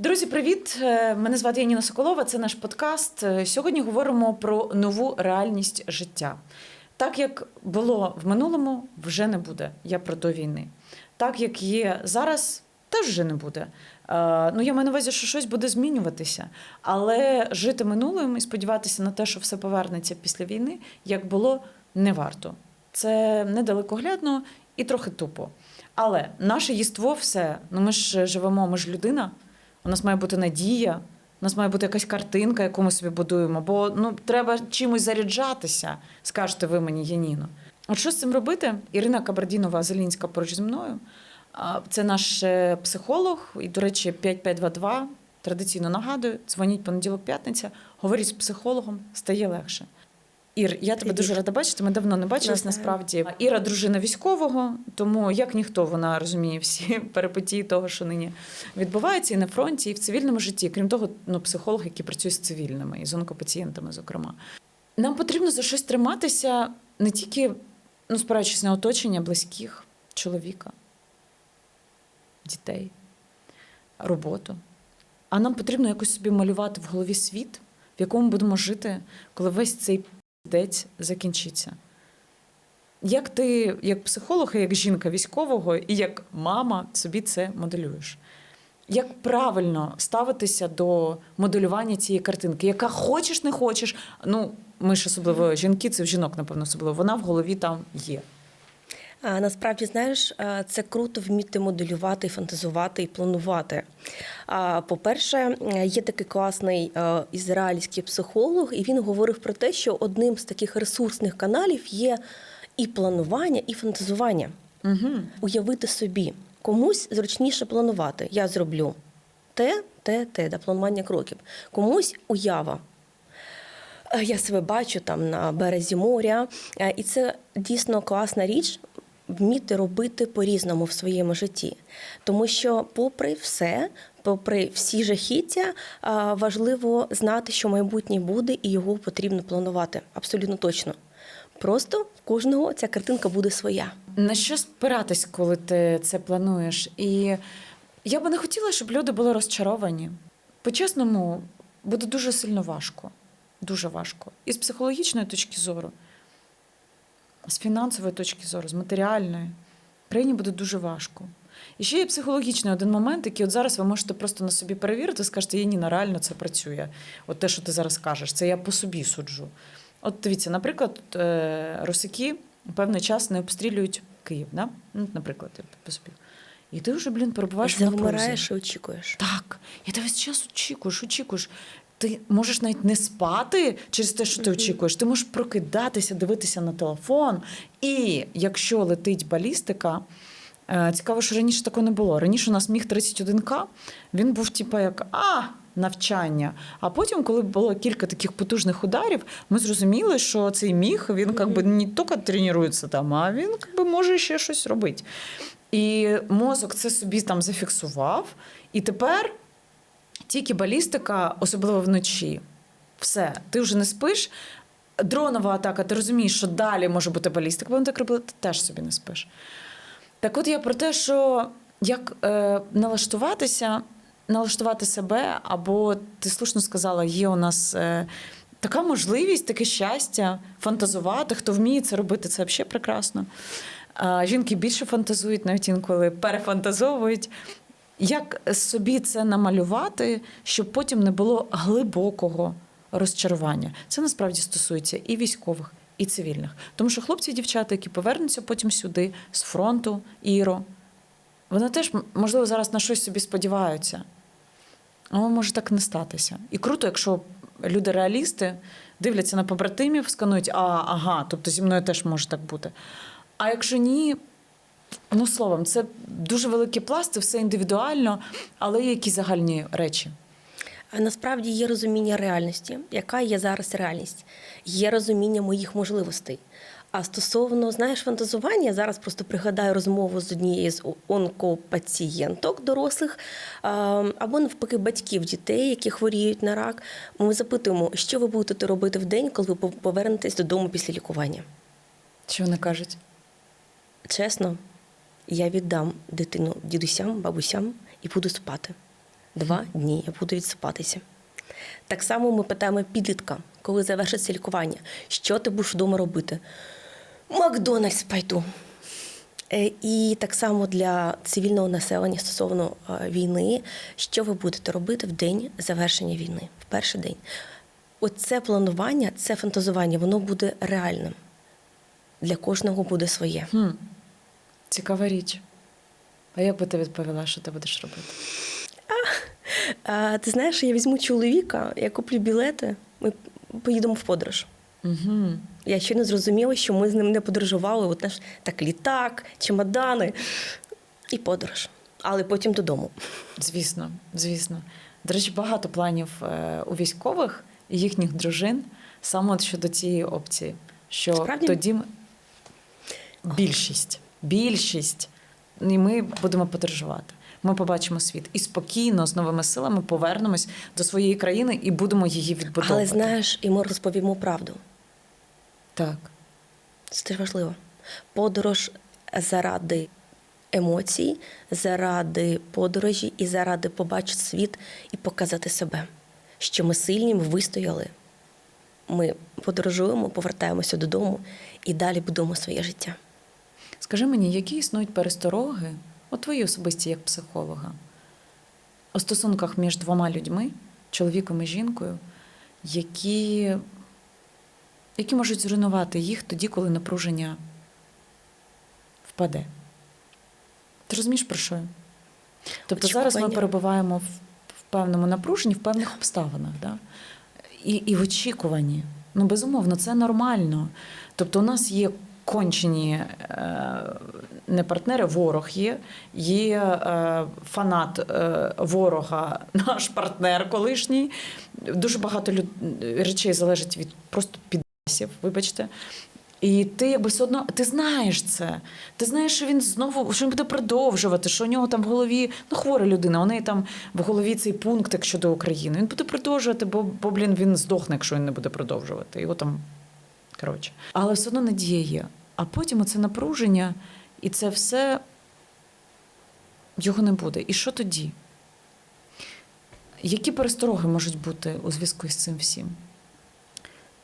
Друзі, привіт! Е, Мене звати Яніна Соколова. Це наш подкаст. Е, Сьогодні говоримо про нову реальність життя. Так як було в минулому, вже не буде. Я про до війни. Так як є зараз, теж вже не буде. Е, Ну, я маю на увазі, що щось буде змінюватися. Але жити минулим і сподіватися на те, що все повернеться після війни, як було, не варто. Це недалекоглядно і трохи тупо. Але наше єство все. Ну ми ж живемо, ми ж людина. У нас має бути надія, у нас має бути якась картинка, яку ми собі будуємо. Бо ну треба чимось заряджатися, скажете ви мені, Яніно. От що з цим робити? Ірина Кабардінова Зелінська поруч зі мною. Це наш е, психолог. І, до речі, 5522. Традиційно нагадую, дзвоніть понеділок, п'ятниця, говоріть з психологом, стає легше. Ір, я тебе дуже рада бачити. Ми давно не бачились насправді. Іра дружина військового, тому як ніхто вона розуміє всі перипетії того, що нині відбувається і на фронті, і в цивільному житті. Крім того, ну, психолог, який працює з цивільними і з онкопацієнтами, зокрема. Нам потрібно за щось триматися не тільки ну, спираючись на оточення близьких, чоловіка, дітей, роботу. А нам потрібно якось собі малювати в голові світ, в якому будемо жити, коли весь цей піздець закінчиться. Як ти, як психолог, і як жінка військового, і як мама собі це моделюєш? Як правильно ставитися до моделювання цієї картинки, яка хочеш, не хочеш. Ну, ми ж особливо жінки, це в жінок, напевно, особливо, вона в голові там є. Насправді, знаєш, це круто вміти моделювати, і фантазувати і планувати. По-перше, є такий класний ізраїльський психолог, і він говорив про те, що одним з таких ресурсних каналів є і планування, і фантазування. Угу. Уявити собі, комусь зручніше планувати. Я зроблю те, те, те, да, планування кроків. Комусь уява. Е, Я себе бачу там на березі моря, Е, і це дійсно класна річ. Вміти робити по-різному в своєму житті, тому що, попри все, попри всі жахіття, важливо знати, що майбутнє буде, і його потрібно планувати абсолютно точно. Просто в кожного ця картинка буде своя. На що спиратись, коли ти це плануєш? І я би не хотіла, щоб люди були розчаровані. По-чесному, буде дуже сильно важко. Дуже важко. І з психологічної точки зору, з фінансової точки зору, з матеріальної. Країні буде дуже важко. І ще є психологічний один момент, який от зараз ви можете просто на собі перевірити, скажете, Яніна, реально це працює. От те, що ти зараз кажеш, це я по собі суджу. От дивіться, наприклад, е, росики певний час не обстрілюють Київ, да? ну, наприклад, я по собі. І ти вже, блін, перебуваєш в напрузі. Завмираєш і очікуєш. Так, і ти весь час очікуєш, очікуєш. Ти можеш навіть не спати через те, що ти очікуєш. Ти можеш прокидатися, дивитися на телефон. І якщо летить балістика, е, цікаво, що раніше такого не було. Раніше у нас міг 31К, він був типу як а. Навчання. А потім, коли було кілька таких потужних ударів, ми зрозуміли, що цей міг він как би, не тільки тренується там, а він как би, може ще щось робити. І мозок це собі там зафіксував. І тепер тільки балістика, особливо вночі. Все, ти вже не спиш. Дронова атака, ти розумієш, що далі може бути балістика, бо вони так робили, ти теж собі не спиш. Так от я про те, що як е, налаштуватися, налаштувати себе, або ти слушно сказала, є у нас. Е, Така можливість, таке щастя фантазувати. Хто вміє це робити, це взагалі прекрасно. А, жінки більше фантазують, навіть інколи перефантазовують. Як собі це намалювати, щоб потім не було глибокого розчарування? Це насправді стосується і військових, і цивільних. Тому що хлопці і дівчата, які повернуться потім сюди з фронту, Іро, вони теж, можливо, зараз на щось собі сподіваються. Але може так не статися. І круто, якщо люди-реалісти дивляться на побратимів, сканують, а, ага, тобто зі мною теж може так бути. А якщо ні, ну словом, це дуже великий пласт, це все індивідуально, але є якісь загальні речі. Насправді є розуміння реальності, яка є зараз реальність, є розуміння моїх можливостей. А стосовно знаєш фантазування, зараз просто пригадаю розмову з однією з онкопацієнток дорослих або навпаки батьків дітей, які хворіють на рак. Ми запитуємо, що ви будете робити в день, коли ви повернетесь додому після лікування. Що вони кажуть? Чесно, я віддам дитину дідусям, бабусям і буду спати. Два дні я буду відсипатися. Так само ми питаємо підлітка, коли завершиться лікування, що ти будеш вдома робити? Макдональдс пойду. Е, І так само для цивільного населення стосовно е, війни, що ви будете робити в день завершення війни, в перший день. Оце планування, це фантазування, воно буде реальним. Для кожного буде своє. Цікава річ. А як би ти відповіла, що ти будеш робити? А, ти знаєш, я візьму чоловіка, я куплю білети, ми поїдемо в подорож. Угу. Я ще не зрозуміла, що ми з ним не подорожували. От наш так літак, чемодани і подорож. Але потім додому. Звісно, звісно. До речі, багато планів е, у військових і їхніх дружин саме щодо цієї опції. Що Справді? тоді більшість, більшість, і ми будемо подорожувати. Ми побачимо світ і спокійно з новими силами повернемось до своєї країни і будемо її відбудовувати. Але знаєш, і ми розповімо правду. так. Це теж важливо. Подорож заради емоцій, заради подорожі і заради побачити світ і показати себе, що ми сильні, ми вистояли. Ми подорожуємо, повертаємося додому і далі будуємо своє життя. Скажи мені, які існують перестороги, от твої особисті як психолога, у стосунках між двома людьми, чоловіком і жінкою, які, які можуть зруйнувати їх тоді, коли напруження впаде. Ти розумієш про що? Тобто зараз ми перебуваємо в, в певному напруженні, в певних обставинах. Да? І, і в очікуванні. Ну, безумовно, це нормально. Тобто, у нас є кончені е, не партнери, ворог є, є е, фанат е, ворога, наш партнер колишній. Дуже багато речей залежить від просто підасів, вибачте. І ти якби все одно ти знаєш це. Ти знаєш, що він знову що він буде продовжувати, що у нього там в голові ну хвора людина, у неї там в голові цей пункт щодо України. Він буде продовжувати, бо, бо блін, він здохне, якщо він не буде продовжувати. Його там коротше. Але все одно надія є. А потім оце напруження, і це все його не буде. І що тоді? Які перестороги можуть бути у зв'язку із цим всім?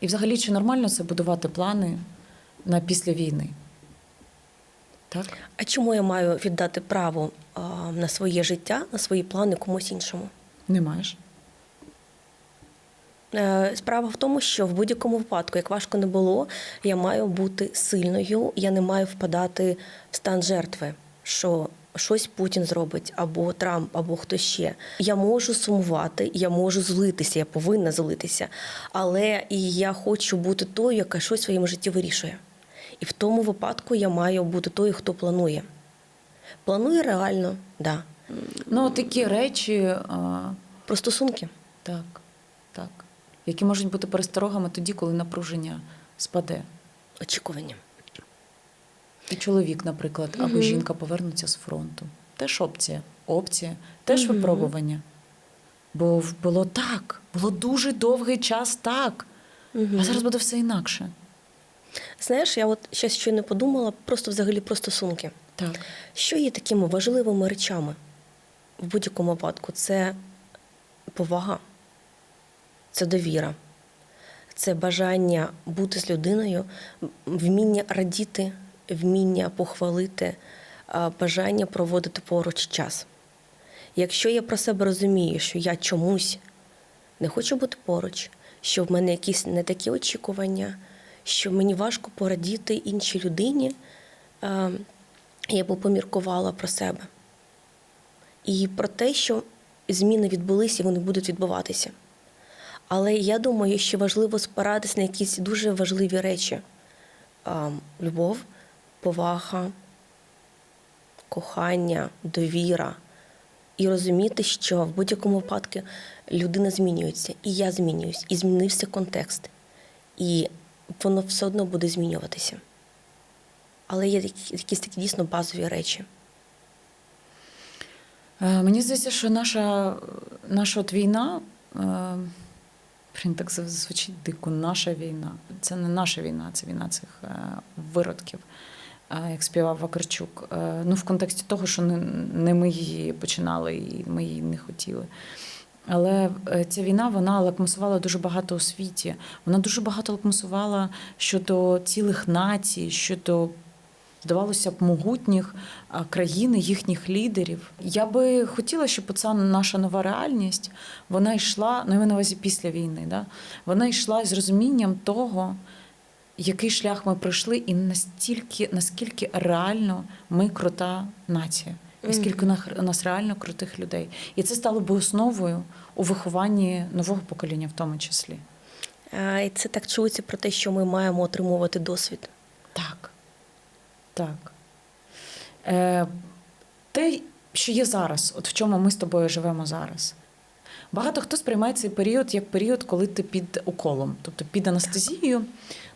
І взагалі, чи нормально це будувати плани на після війни? Так? А чому я маю віддати право а, на своє життя, на свої плани комусь іншому? Не маєш? Е, Справа в тому, що в будь-якому випадку, як важко не було, я маю бути сильною, я не маю впадати в стан жертви, що щось Путін зробить, або Трамп, або хто ще. Я можу сумувати, я можу злитися, я повинна злитися. Але і я хочу бути тою, яка щось в своєму житті вирішує. І в тому випадку я маю бути тою, хто планує. Планує реально, да. Ну, такі речі, а, Про стосунки. так, так, які можуть бути пересторогами тоді, коли напруження спаде. Очікування. І чоловік, наприклад, або Мгм. жінка повернуться з фронту. Теж опція. Опція, теж Мгм. випробування. Бо було так, було дуже довгий час так. А зараз буде все інакше. Знаєш, я от щось щойно подумала просто взагалі про стосунки. Так. Що є такими важливими речами в будь-якому випадку? Це повага, це довіра, це бажання бути з людиною, вміння радіти, вміння похвалити, бажання проводити поруч час. Якщо я про себе розумію, що я чомусь не хочу бути поруч, що в мене якісь не такі очікування, що мені важко порадіти іншій людині, я б поміркувала про себе. І про те, що зміни відбулися і вони будуть відбуватися. Але я думаю, що важливо спиратись на якісь дуже важливі речі: любов, повага, кохання, довіра. І розуміти, що в будь-якому випадку людина змінюється, і я змінююсь, і змінився контекст. І воно все одно буде змінюватися. Але є якісь такі дійсно базові речі. Е, Мені здається, що наша, наша от війна, е, блін, так звучить дико, наша війна. Це не наша війна, це війна цих е, виродків. е, як співав Вакарчук. Е, Ну, в контексті того, що не, ми її починали і ми її не хотіли. Але ця війна вона лакмусувала дуже багато у світі. Вона дуже багато лакмусувала щодо цілих націй, щодо, здавалося б, могутніх країн, їхніх лідерів. Я би хотіла, щоб ця наша нова реальність вона йшла, ну я на увазі після війни, да? вона йшла з розумінням того, який шлях ми пройшли, і настільки, наскільки реально ми крута нація. І скільки у нас реально крутих людей. І це стало би основою у вихованні нового покоління, в тому числі. І це так чується про те, що ми маємо отримувати досвід. Так. Так. Е, те, що є зараз, от в чому ми з тобою живемо зараз. Багато хто сприймає цей період як період, коли ти під уколом, тобто під анестезією.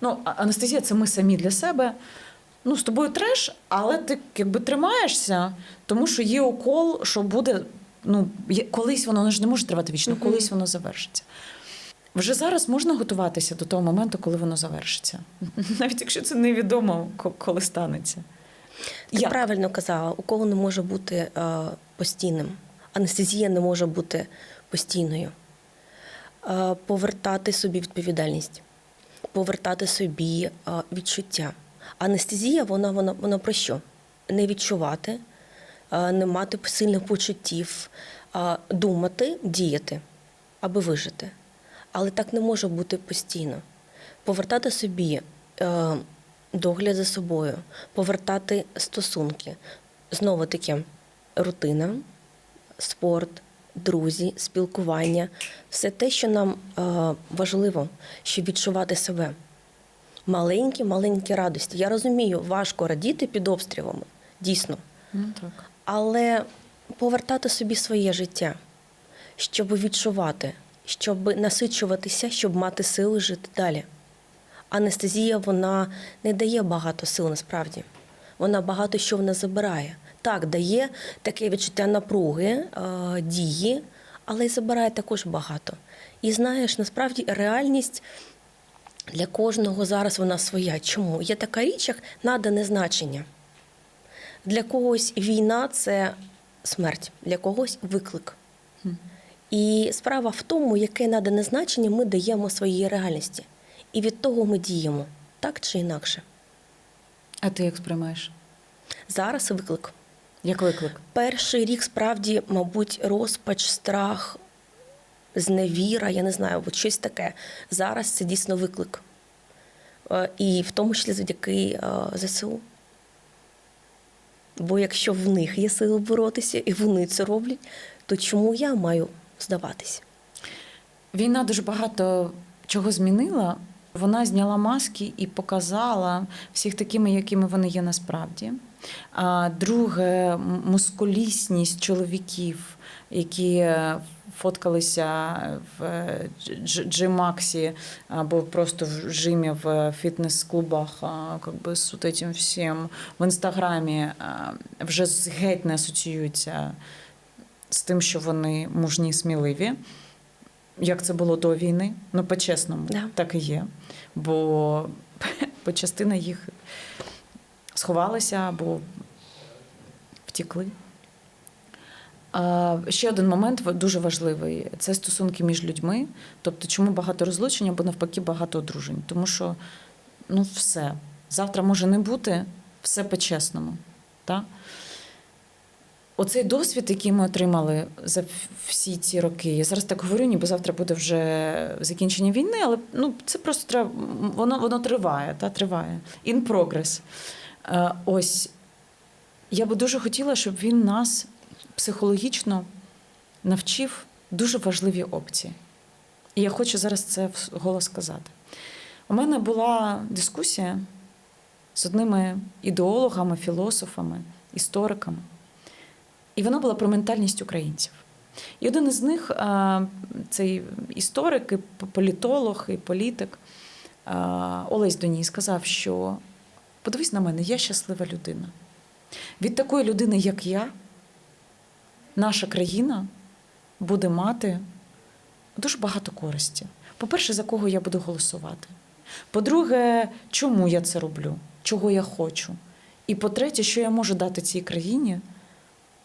Ну, анестезія це ми самі для себе. Ну, з тобою треш, але ти якби тримаєшся, тому що є укол, що буде. Ну, колись воно ж не може тривати вічно, Мгм. колись воно завершиться. Вже зараз можна готуватися до того моменту, коли воно завершиться. Навіть якщо це невідомо, коли станеться. Ти Як? правильно казала, укол не може бути е, постійним. Анестезія не може бути постійною. Е, повертати собі відповідальність, повертати собі е, відчуття. Анестезія, вона, вона, вона про що? Не відчувати, е, не мати сильних почуттів, е, думати, діяти, аби вижити. Але так не може бути постійно. Повертати собі е, догляд за собою, повертати стосунки. Знову таки, рутина, спорт, друзі, спілкування все те, що нам е, важливо, щоб відчувати себе. Маленькі, маленькі радості. Я розумію, важко радіти під обстрілами, дійсно. Ну, так. Але повертати собі своє життя, щоб відчувати, щоб насичуватися, щоб мати сили жити далі. Анестезія вона не дає багато сил насправді. Вона багато що в нас забирає. Так, дає таке відчуття напруги, е, дії, але й забирає також багато. І знаєш, насправді реальність для кожного зараз вона своя. Чому? Є така річ, як надане значення. Для когось війна це смерть, для когось виклик. І справа в тому, яке надане значення ми даємо своїй реальності. І від того ми діємо так чи інакше. А ти як сприймаєш? Зараз виклик. Як виклик? Перший рік справді, мабуть, розпач, страх, зневіра, я не знаю, от щось таке. Зараз це дійсно виклик. Е, І в тому числі завдяки е, ЗСУ. Бо якщо в них є сили боротися і вони це роблять, то чому я маю здаватися? Війна дуже багато чого змінила. Вона зняла маски і показала всіх такими, якими вони є насправді. А друге, мускулісність чоловіків, які е, фоткалися в е, Дж- Джимаксі або просто в жимі в фітнес-клубах, а, би, з этим всім в інстаграмі вже геть не асоціюються з тим, що вони мужні, сміливі. Як це було до війни? Ну, по-чесному, Да. так і є. Бо, бо частина їх сховалася або втікли. Ще один момент дуже важливий це стосунки між людьми. Тобто, чому багато розлучень, або навпаки багато одружень? Тому що ну, все. Завтра може не бути, все по-чесному. Так? Оцей досвід, який ми отримали за всі ці роки, я зараз так говорю, ніби завтра буде вже закінчення війни, але ну, це просто треба, воно, воно триває, та, триває. In progress. Е, ось я би дуже хотіла, щоб він нас психологічно навчив дуже важливі опції. І я хочу зараз це голос сказати. У мене була дискусія з одними ідеологами, філософами, істориками. І вона була про ментальність українців. І один із них, цей історик, і політолог і політик Олесь Доній сказав, що подивись на мене, я щаслива людина. Від такої людини, як я, наша країна буде мати дуже багато користі. По-перше, за кого я буду голосувати. По-друге, чому я це роблю, чого я хочу. І по-третє, що я можу дати цій країні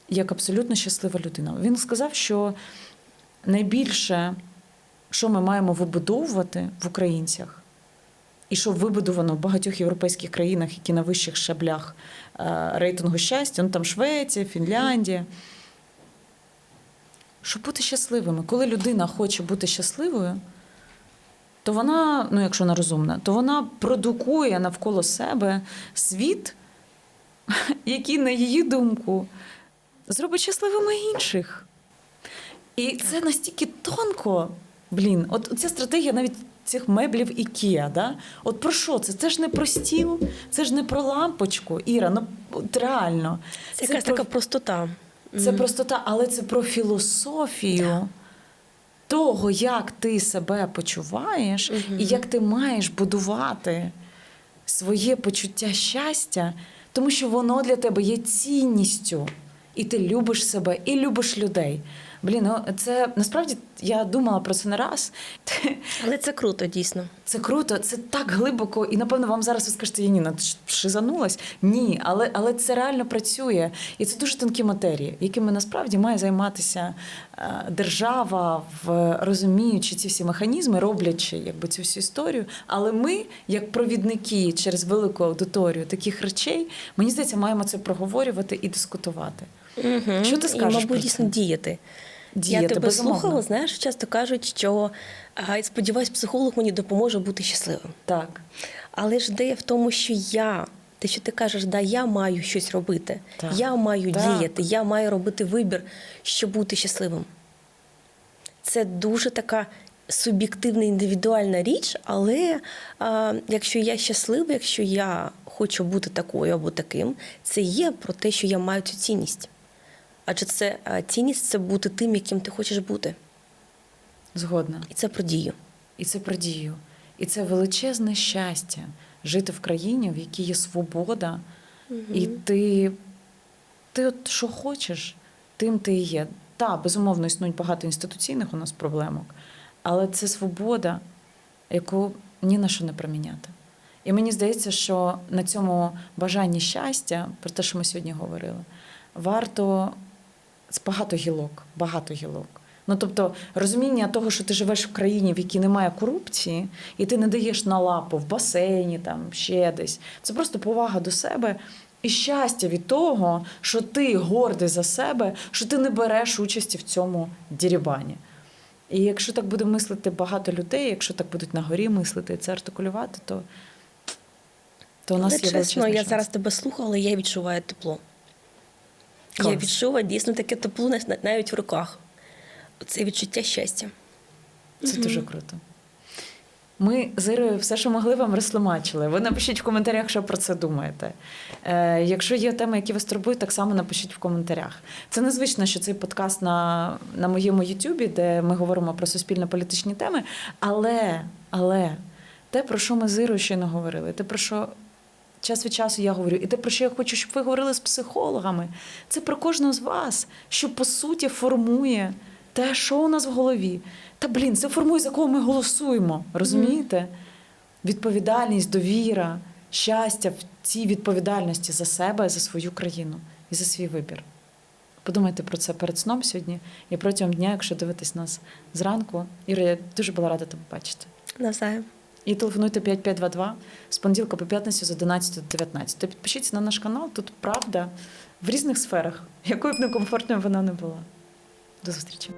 як абсолютно щаслива людина. Він сказав, що найбільше, що ми маємо вибудовувати в українцях, і що вибудовано в багатьох європейських країнах, які на вищих щаблях е, рейтингу щастя, ну там Швеція, Фінляндія. Щоб бути щасливими. Коли людина хоче бути щасливою, то вона, ну якщо вона розумна, то вона продукує навколо себе світ, який, на її думку, зробить щасливими інших. І це настільки тонко. Блін, от ця стратегія навіть цих меблів IKEA, да? От про що це? Це ж не про стіл, це ж не про лампочку. Іра, ну от реально. Це якась про- така простота. це Мгм. простота, але це про філософію того, як ти себе почуваєш Мгм. і як ти маєш будувати своє почуття щастя, тому що воно для тебе є цінністю. І ти любиш себе, і любиш людей. Блін, ну це насправді я думала про це не раз. Але це круто, дійсно. Це круто, це так глибоко, і напевно вам зараз ви скажете, Яніна, ти шизанулась. Ні, але, але це реально працює. І це дуже тонкі матерії, якими насправді має займатися е, держава, в розуміючи ці всі механізми, роблячи якби цю всю історію. Але ми, як провідники через велику аудиторію таких речей, мені здається, маємо це проговорювати і дискутувати. Угу. Що ти І, скажеш мабуть, про дійсно діяти. Діяти, Я тебе безумовно. слухала, знаєш, часто кажуть, що а, сподіваюсь, психолог мені допоможе бути щасливим. Так. Але ж ідея в тому, що я, те, що ти кажеш, да, я маю щось робити, Так. я маю Так. діяти, я маю робити вибір, щоб бути щасливим. Це дуже така суб'єктивна індивідуальна річ, але а, якщо я щаслива, якщо я хочу бути такою або таким, це є про те, що я маю цю цінність. Адже це цінність це бути тим, яким ти хочеш бути. Згодна. І це про дію. І це про дію. І це величезне щастя жити в країні, в якій є свобода, і ти, ти от що хочеш, тим ти і є. Та, безумовно, існують багато інституційних у нас проблемок, але це свобода, яку ні на що не проміняти. І мені здається, що на цьому бажанні щастя, про те, що ми сьогодні говорили, варто багато гілок, багато гілок. Ну тобто розуміння того, що ти живеш в країні, в якій немає корупції, і ти не даєш на лапу в басейні, там ще десь. Це просто повага до себе і щастя від того, що ти гордий за себе, що ти не береш участі в цьому дірібані. І якщо так буде мислити багато людей, якщо так будуть на горі мислити і це артикулювати, то, то у нас Але є чесно, я зараз тебе слухала, і я відчуваю тепло. Я Клас. відчуваю дійсно таке тепло навіть в руках. Це відчуття щастя. Це дуже круто. Ми з Ірою все, що могли, вам розтлумачили. Ви напишіть в коментарях, що про це думаєте. Е, якщо є теми, які вас турбують, так само напишіть в коментарях. Це незвично, що цей подкаст на, на моєму Ютубі, де ми говоримо про суспільно-політичні теми. Але, але те, про що ми з Ірою щойно говорили, те, про що час від часу я говорю, і те, про що я хочу, щоб ви говорили з психологами, це про кожного з вас, що по суті формує те, що у нас в голові. Та блін, це формує, за кого ми голосуємо. Розумієте? Відповідальність, довіра, щастя в цій відповідальності за себе, за свою країну і за свій вибір. Подумайте про це перед сном сьогодні і протягом дня, якщо дивитесь нас зранку. Іра, я дуже була рада тебе бачити. Навзаєм. І телефонуйте 5522 з понеділка по п'ятницю з 11 до 19. Та підпишіться на наш канал. Тут правда в різних сферах, якою б некомфортною вона не була. До зустрічі.